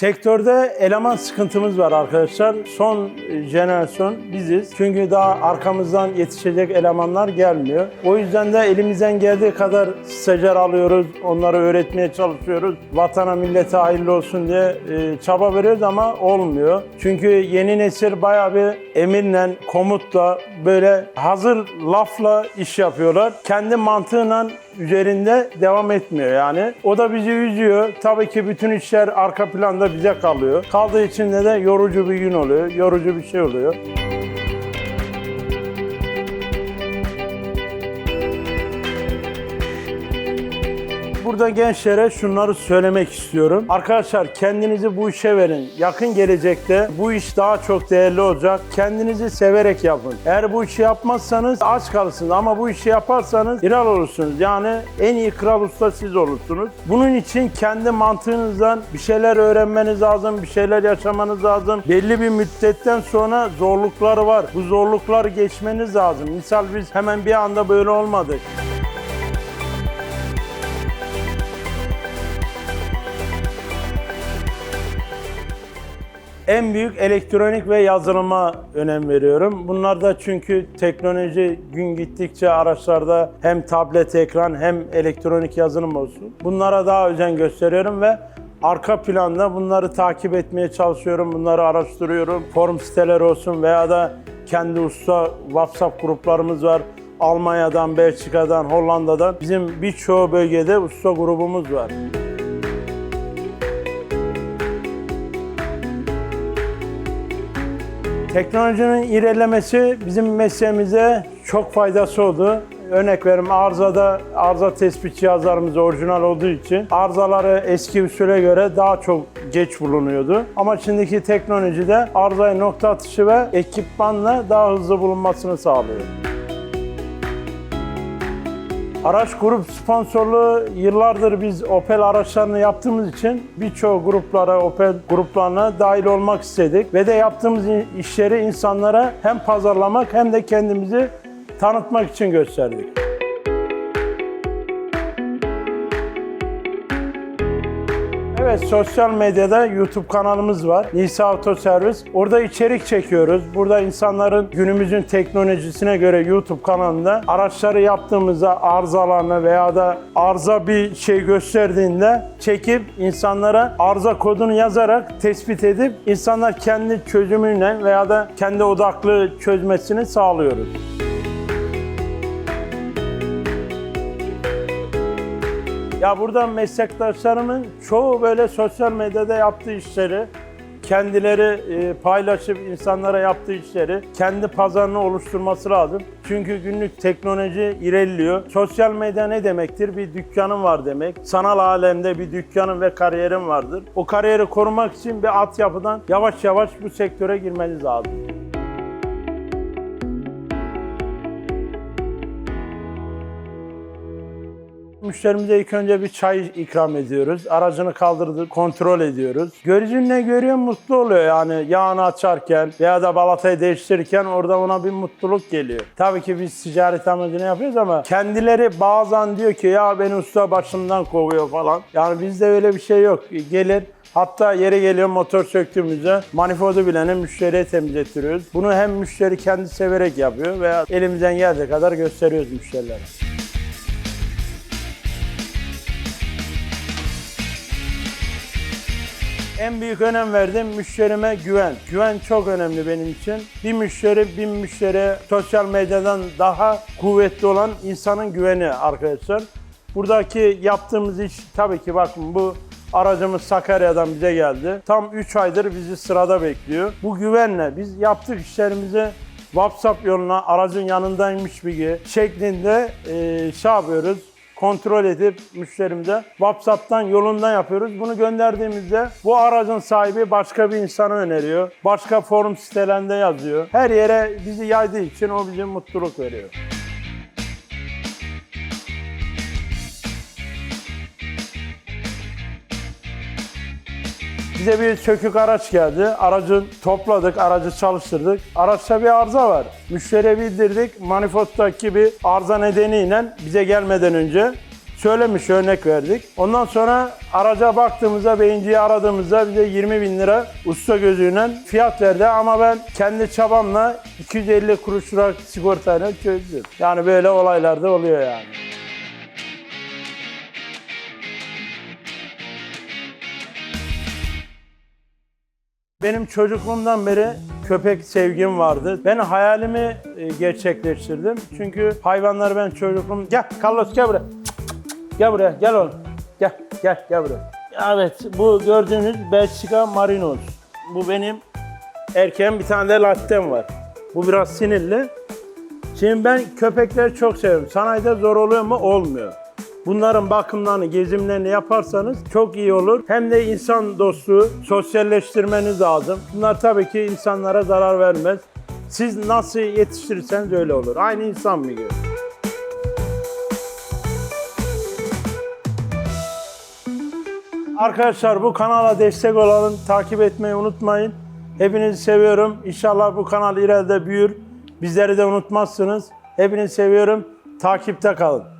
Sektörde eleman sıkıntımız var arkadaşlar. Son jenerasyon biziz. Çünkü daha arkamızdan yetişecek elemanlar gelmiyor. O yüzden de elimizden geldiği kadar stajyer alıyoruz. Onları öğretmeye çalışıyoruz. Vatana millete hayırlı olsun diye e, çaba veriyoruz ama olmuyor. Çünkü yeni nesil bayağı bir emirle, komutla, böyle hazır lafla iş yapıyorlar. Kendi mantığıyla üzerinde devam etmiyor yani. O da bizi üzüyor. Tabii ki bütün işler arka planda bize kalıyor. Kaldığı için de, de yorucu bir gün oluyor. Yorucu bir şey oluyor. Burada gençlere şunları söylemek istiyorum. Arkadaşlar kendinizi bu işe verin. Yakın gelecekte bu iş daha çok değerli olacak. Kendinizi severek yapın. Eğer bu işi yapmazsanız aç kalırsınız ama bu işi yaparsanız kral olursunuz. Yani en iyi kral usta siz olursunuz. Bunun için kendi mantığınızdan bir şeyler öğrenmeniz lazım, bir şeyler yaşamanız lazım. Belli bir müddetten sonra zorlukları var. Bu zorlukları geçmeniz lazım. Misal biz hemen bir anda böyle olmadık. En büyük elektronik ve yazılıma önem veriyorum. Bunlar da çünkü teknoloji gün gittikçe araçlarda hem tablet ekran hem elektronik yazılım olsun. Bunlara daha özen gösteriyorum ve arka planda bunları takip etmeye çalışıyorum. Bunları araştırıyorum. Forum siteleri olsun veya da kendi usta WhatsApp gruplarımız var. Almanya'dan, Belçika'dan, Hollanda'dan bizim birçoğu bölgede usta grubumuz var. Teknolojinin ilerlemesi bizim mesleğimize çok faydası oldu. Örnek verim arızada arıza tespit cihazlarımız orijinal olduğu için arızaları eski usule göre daha çok geç bulunuyordu. Ama şimdiki teknolojide arızayı nokta atışı ve ekipmanla daha hızlı bulunmasını sağlıyor. Araç grup sponsorluğu yıllardır biz Opel araçlarını yaptığımız için birçok gruplara, Opel gruplarına dahil olmak istedik. Ve de yaptığımız işleri insanlara hem pazarlamak hem de kendimizi tanıtmak için gösterdik. Evet, sosyal medyada YouTube kanalımız var. Nisa Auto Servis. Orada içerik çekiyoruz. Burada insanların günümüzün teknolojisine göre YouTube kanalında araçları yaptığımızda arızalarını veya da arıza bir şey gösterdiğinde çekip insanlara arıza kodunu yazarak tespit edip insanlar kendi çözümüyle veya da kendi odaklı çözmesini sağlıyoruz. Ya burada meslektaşlarımın çoğu böyle sosyal medyada yaptığı işleri, kendileri e, paylaşıp insanlara yaptığı işleri kendi pazarını oluşturması lazım. Çünkü günlük teknoloji ilerliyor. Sosyal medya ne demektir? Bir dükkanın var demek. Sanal alemde bir dükkanın ve kariyerin vardır. O kariyeri korumak için bir altyapıdan yavaş yavaş bu sektöre girmeniz lazım. Müşterimize ilk önce bir çay ikram ediyoruz. Aracını kaldırdık, kontrol ediyoruz. Görücü ne görüyor? Mutlu oluyor yani yağını açarken veya da balatayı değiştirirken orada ona bir mutluluk geliyor. Tabii ki biz ticaret amacını yapıyoruz ama kendileri bazen diyor ki ya beni usta başımdan kovuyor falan. Yani bizde öyle bir şey yok. Gelir Hatta yere geliyor motor söktüğümüzde manifoldu bilene müşteriye temizlettiriyoruz. Bunu hem müşteri kendi severek yapıyor veya elimizden geldiği kadar gösteriyoruz müşterilere. En büyük önem verdiğim müşterime güven. Güven çok önemli benim için. Bir müşteri, bin müşteri sosyal medyadan daha kuvvetli olan insanın güveni arkadaşlar. Buradaki yaptığımız iş tabii ki bakın bu aracımız Sakarya'dan bize geldi. Tam 3 aydır bizi sırada bekliyor. Bu güvenle biz yaptık işlerimizi WhatsApp yoluna aracın yanındaymış gibi şeklinde e, şey yapıyoruz kontrol edip müşterimize WhatsApp'tan yolundan yapıyoruz. Bunu gönderdiğimizde bu aracın sahibi başka bir insana öneriyor. Başka forum sitelerinde yazıyor. Her yere bizi yaydığı için o bize mutluluk veriyor. Bize bir sökük araç geldi. Aracı topladık, aracı çalıştırdık. Araçta bir arıza var. Müşteriye bildirdik. Manifolddaki bir arıza nedeniyle bize gelmeden önce söylemiş, örnek verdik. Ondan sonra araca baktığımızda, beyinciyi aradığımızda bize 20 bin lira usta gözüyle fiyat verdi. Ama ben kendi çabamla 250 kuruş lira sigortayla çözdüm. Yani böyle olaylar da oluyor yani. Benim çocukluğumdan beri köpek sevgim vardı. Ben hayalimi e, gerçekleştirdim. Çünkü hayvanları ben çocukluğum... Gel Carlos gel buraya. Gel buraya, gel oğlum. Gel, gel, gel buraya. Evet, bu gördüğünüz Belçika Marinos. Bu benim erkeğim, bir tane de lattem var. Bu biraz sinirli. Şimdi ben köpekleri çok seviyorum. Sanayide zor oluyor mu? Olmuyor. Bunların bakımlarını, gezimlerini yaparsanız çok iyi olur. Hem de insan dostu, sosyalleştirmeniz lazım. Bunlar tabii ki insanlara zarar vermez. Siz nasıl yetiştirirseniz öyle olur. Aynı insan gibi. Arkadaşlar bu kanala destek olalım, takip etmeyi unutmayın. Hepinizi seviyorum. İnşallah bu kanal ileride büyür. Bizleri de unutmazsınız. Hepinizi seviyorum. Takipte kalın.